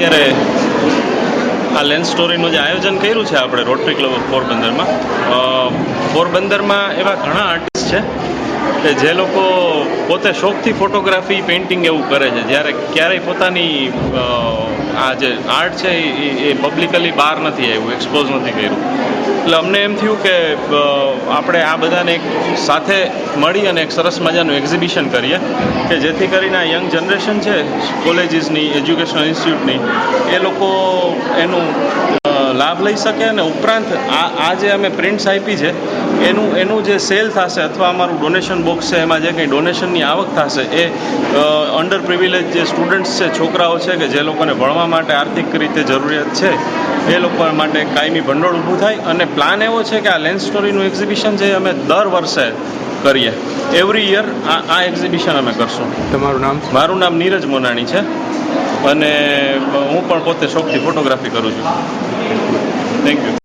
અત્યારે આ લેન્સ સ્ટોરીનું જે આયોજન કર્યું છે આપણે રોટરી ક્લબ ઓફ પોરબંદરમાં પોરબંદરમાં એવા ઘણા આર્ટિસ્ટ છે કે જે લોકો પોતે શોખથી ફોટોગ્રાફી પેઇન્ટિંગ એવું કરે છે, જ્યારે ક્યારેય પોતાની આ જે આર્ટ છે એ પબ્લિકલી બહાર નથી આવ્યું એક્સપોઝ નથી કર્યું. એટલે અમને એમ થયું કે આપણે આ બધાને એક સાથે મળી અને એક સરસ મજાનું એક્ઝિબિશન કરીએ, કે જેથી કરીને આ યંગ જનરેશન છે કોલેજીસની એજ્યુકેશનલ ઇન્સ્ટિટ્યૂટની એ લોકો એનું લાભ લઈ શકે અને ઉપરાંત આ આ જે અમે પ્રિન્ટ્સ આપી છે એનું એનું જે સેલ થશે અથવા અમારું ડોનેશન બોક્સ છે એમાં જે કંઈ ડોનેશનની આવક થશે એ અંડર પ્રિવિલેજ જે સ્ટુડન્ટ્સ છે છોકરાઓ છે કે જે લોકોને ભણવા માટે આર્થિક રીતે જરૂરિયાત છે એ લોકો માટે કાયમી ભંડોળ ઊભું થાય અને પ્લાન એવો છે કે આ લેન્સ સ્ટોરીનું એક્ઝિબિશન છે અમે દર વર્ષે કરીએ. એવરી યર આ આ એક્ઝિબિશન અમે કરશું. તમારું નામ? મારું નામ નીરજ મોનાણી છે અને હું પણ પોતે શોખથી ફોટોગ્રાફી કરું છું. Thank you.